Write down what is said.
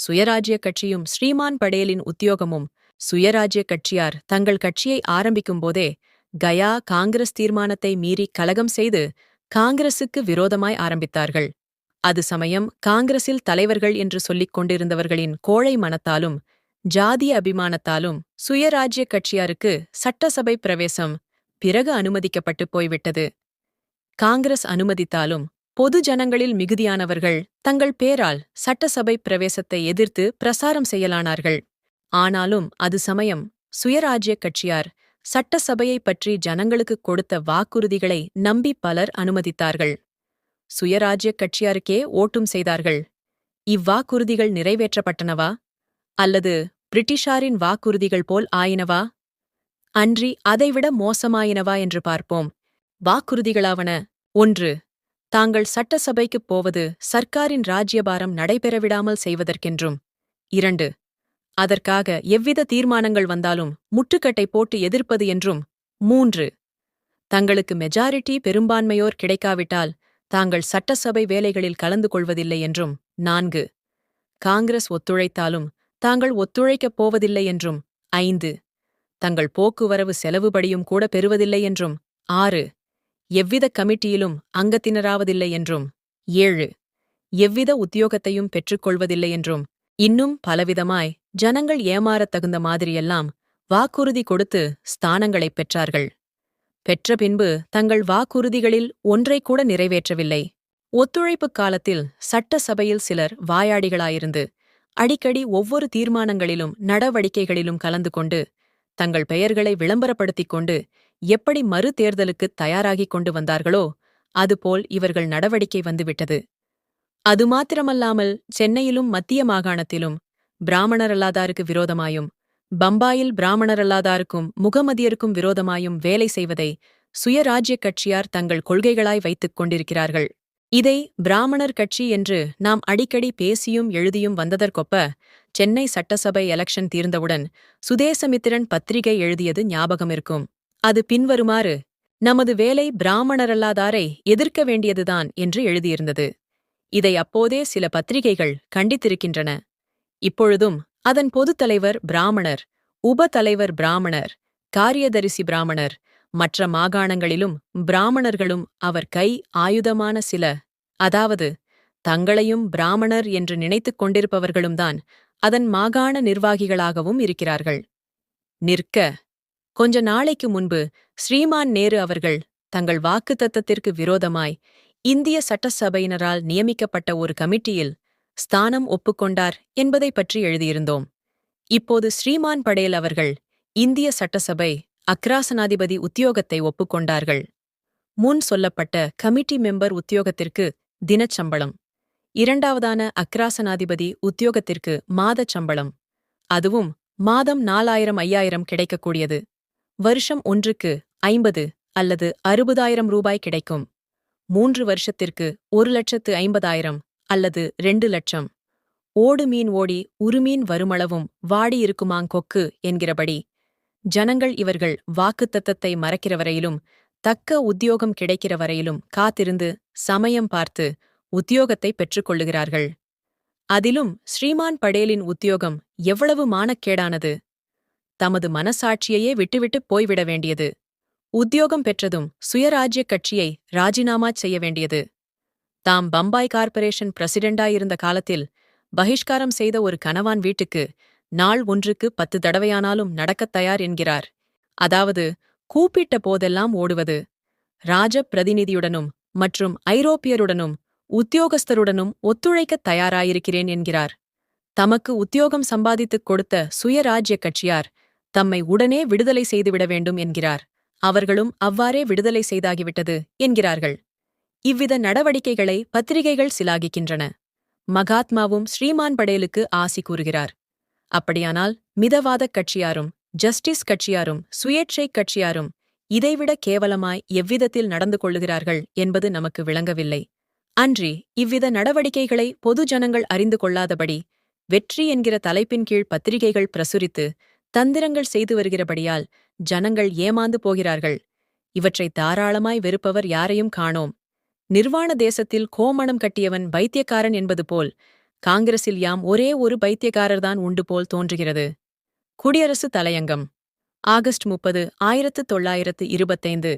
சுயராஜ்ய கட்சியும் ஸ்ரீமான் படேலின் உத்தியோகமும் சுயராஜ்ய கட்சியார் தங்கள் கட்சியை ஆரம்பிக்கும் போதே கயா காங்கிரஸ் தீர்மானத்தை மீறி கலகம் செய்து காங்கிரசுக்கு விரோதமாய் ஆரம்பித்தார்கள். அது சமயம் காங்கிரசில் தலைவர்கள் என்று சொல்லிக் கொண்டிருந்தவர்களின் கோழை மனத்தாலும் ஜாதிய அபிமானத்தாலும் சுயராஜ்ய கட்சியாருக்கு சட்டசபை பிரவேசம் பிறகு அனுமதிக்கப்பட்டு போய்விட்டது. காங்கிரஸ் அனுமதித்தாலும் பொது ஜனங்களில் மிகுதியானவர்கள் தங்கள் பேரால் சட்டசபை பிரவேசத்தை எதிர்த்து பிரசாரம் செய்யலானார்கள். ஆனாலும் அது சமயம் சுயராஜ்ய கட்சியார் சட்டசபையை பற்றி ஜனங்களுக்கு கொடுத்த வாக்குறுதிகளை நம்பி பலர் அனுமதித்தார்கள். சுயராஜ்ய கட்சியாருக்கே ஓட்டும் செய்தார்கள். இவ்வாக்குறுதிகள் நிறைவேற்றப்பட்டனவா? அல்லது பிரிட்டிஷாரின் வாக்குறுதிகள் போல் ஆயினவா? அன்றி அதைவிட மோசமாயினவா என்று பார்ப்போம். வாக்குறுதிகளாவன ஒன்று தாங்கள் சட்டசபைக்குப் போவது சர்க்காரின் ராஜ்யபாரம் நடைபெறவிடாமல் செய்வதற்கென்றும். இரண்டு அதற்காக எவ்வித தீர்மானங்கள் வந்தாலும் முட்டுக்கட்டை போட்டு எதிர்ப்பது என்றும். மூன்று தங்களுக்கு மெஜாரிட்டி பெரும்பான்மையோர் கிடைக்காவிட்டால் தாங்கள் சட்டசபை வேலைகளில் கலந்து கொள்வதில்லை என்றும். நான்கு காங்கிரஸ் ஒத்துழைத்தாலும் தாங்கள் ஒத்துழைக்கப் போவதில்லை என்றும். ஐந்து தங்கள் போக்குவரவு செலவுபடியும் கூட பெறுவதில்லை என்றும். ஆறு எவ்வித கமிட்டியிலும் அங்கத்தினராவதில்லை என்றும். ஏழு. எவ்வித உத்தியோகத்தையும் பெற்றுக்கொள்வதில்லை என்றும். இன்னும் பலவிதமாய் ஜனங்கள் ஏமாறத் தகுந்த மாதிரியெல்லாம் வாக்குறுதி கொடுத்து ஸ்தானங்களைப் பெற்றார்கள். பெற்ற பின்பு தங்கள் வாக்குறுதிகளில் ஒன்றை கூட நிறைவேற்றவில்லை. ஒத்துழைப்புக் காலத்தில் சட்டசபையில் சிலர் வாயாடிகளாயிருந்து அடிக்கடி ஒவ்வொரு தீர்மானங்களிலும் நடவடிக்கைகளிலும் கலந்து கொண்டு தங்கள் பெயர்களை விளம்பரப்படுத்திக் கொண்டு எப்படி மறு தேர்தலுக்குத் தயாராகிக் கொண்டு வந்தார்களோ அதுபோல் இவர்கள் நடவடிக்கை வந்துவிட்டது. அது மாத்திரமல்லாமல் சென்னையிலும் மத்திய மாகாணத்திலும் பிராமணரல்லாதாருக்கு விரோதமாயும் பம்பாயில் பிராமணரல்லாதாருக்கும் முகமதியருக்கும் விரோதமாயும் வேலை செய்வதை சுயராஜ்யக் கட்சியார் தங்கள் கொள்கைகளாய் வைத்துக் கொண்டிருக்கிறார்கள். இதை பிராமணர் கட்சி என்று நாம் அடிக்கடி பேசியும் எழுதியும் வந்ததற்கொப்ப சென்னை சட்டசபை எலெக்ஷன் தீர்ந்தவுடன் சுதேசமித்திரன் பத்திரிகை எழுதியது ஞாபகம் இருக்கும் அது பின்வருமாறு நமது வேலை பிராமணரல்லாதாரை எதிர்க்க வேண்டியதுதான் என்று எழுதியிருந்தது. இதை அப்போதே சில பத்திரிகைகள் கண்டித்திருக்கின்றன. இப்பொழுதும் அதன் பொதுத் தலைவர் பிராமணர் உப தலைவர் பிராமணர் காரியதரிசி பிராமணர் மற்ற மாகாணங்களிலும் பிராமணர்களும் அவர் கை ஆயுதமான சில அதாவது தங்களையும் பிராமணர் என்று நினைத்துக் கொண்டிருப்பவர்களும்தான் அதன் மாகாண நிர்வாகிகளாகவும் இருக்கிறார்கள். நிற்க கொஞ்ச நாளைக்கு முன்பு ஸ்ரீமான் நேரு அவர்கள் தங்கள் வாக்குத்தத்தத்திற்கு விரோதமாய் இந்திய சட்டசபையினரால் நியமிக்கப்பட்ட ஒரு கமிட்டியில் ஸ்தானம் ஒப்புக்கொண்டார் என்பதை பற்றி எழுதியிருந்தோம். இப்போது ஸ்ரீமான் படேல் அவர்கள் இந்திய சட்டசபை அக்ராசனாதிபதி உத்தியோகத்தை ஒப்புக்கொண்டார்கள். முன் சொல்லப்பட்ட கமிட்டி மெம்பர் உத்தியோகத்திற்கு தினச்சம்பளம். இரண்டாவதான அக்ராசனாதிபதி உத்தியோகத்திற்கு மாதச் சம்பளம் அதுவும் மாதம் நாலாயிரம் ஐயாயிரம் கிடைக்கக்கூடியது. வருஷம் ஒன்றுக்கு ஐம்பது அல்லது அறுபதாயிரம் ரூபாய் கிடைக்கும். மூன்று வருஷத்திற்கு ஒரு லட்சத்து ஐம்பதாயிரம் அல்லது ரெண்டு லட்சம். ஓடு மீன் ஓடி உருமீன் வருமளவும் வாடியிருக்குமாங் கொக்கு என்கிறபடி ஜனங்கள் இவர்கள் வாக்குத்தத்தத்தை மறக்கிற வரையிலும் தக்க உத்தியோகம் கிடைக்கிற வரையிலும் காத்திருந்து சமயம் பார்த்து உத்தியோகத்தை பெற்றுக்கொள்ளுகிறார்கள் அதிலும் ஸ்ரீமான் படேலின் உத்தியோகம் எவ்வளவு மானக்கேடானது! தமது மனசாட்சியையே விட்டுவிட்டுப் போய்விட வேண்டியது. உத்தியோகம் பெற்றதும் சுயராஜ்யக் கட்சியை ராஜினாமா செய்ய வேண்டியது. தாம் பம்பாய் கார்ப்பரேஷன் பிரசிடெண்டாயிருந்த காலத்தில் பகிஷ்காரம் செய்த ஒரு கனவான் வீட்டுக்கு நாள் ஒன்றுக்கு பத்து தடவையானாலும் நடக்கத் தயார் என்கிறார். அதாவது கூப்பிட்ட போதெல்லாம் ஓடுவது. ராஜ பிரதிநிதியுடனும் மற்றும் ஐரோப்பியருடனும் உத்தியோகஸ்தருடனும் ஒத்துழைக்கத் தயாராயிருக்கிறேன் என்கிறார். தமக்கு உத்தியோகம் சம்பாதித்துக் கொடுத்த சுயராஜ்ய கட்சியார் தம்மை உடனே விடுதலை செய்துவிட வேண்டும் என்கிறார். அவர்களும் அவ்வாறே விடுதலை செய்தாகிவிட்டது என்கிறார்கள். இவ்வித நடவடிக்கைகளை பத்திரிகைகள் சிலாகிக்கின்றன. மகாத்மாவும் ஸ்ரீமான் படேலுக்கு ஆசி கூறுகிறார். அப்படியானால் மிதவாதக் கட்சியாரும் ஜஸ்டிஸ் கட்சியாரும் சுயேட்சை கட்சியாரும் இதைவிட கேவலமாய் எவ்விதத்தில் நடந்து கொள்ளுகிறார்கள் என்பது நமக்கு விளங்கவில்லை. அன்றி இவ்வித நடவடிக்கைகளை பொது ஜனங்கள் அறிந்து கொள்ளாதபடி வெற்றி என்கிற தலைப்பின் கீழ் பத்திரிகைகள் பிரசுரித்து தந்திரங்கள் செய்து வருகிறபடியால் ஜனங்கள் ஏமாந்து போகிறார்கள். இவற்றை தாராளமாய் வெறுப்பவர் யாரையும் காணோம். நிர்வாண தேசத்தில் கோமணம் கட்டியவன் பைத்தியக்காரன் என்பது போல் காங்கிரஸில் யாம் ஒரே ஒரு பைத்தியக்காரர்தான் உண்டு போல் தோன்றுகிறது. குடியரசு தலையங்கம். ஆகஸ்ட் முப்பது ஆயிரத்து தொள்ளாயிரத்து இருபத்தைந்து.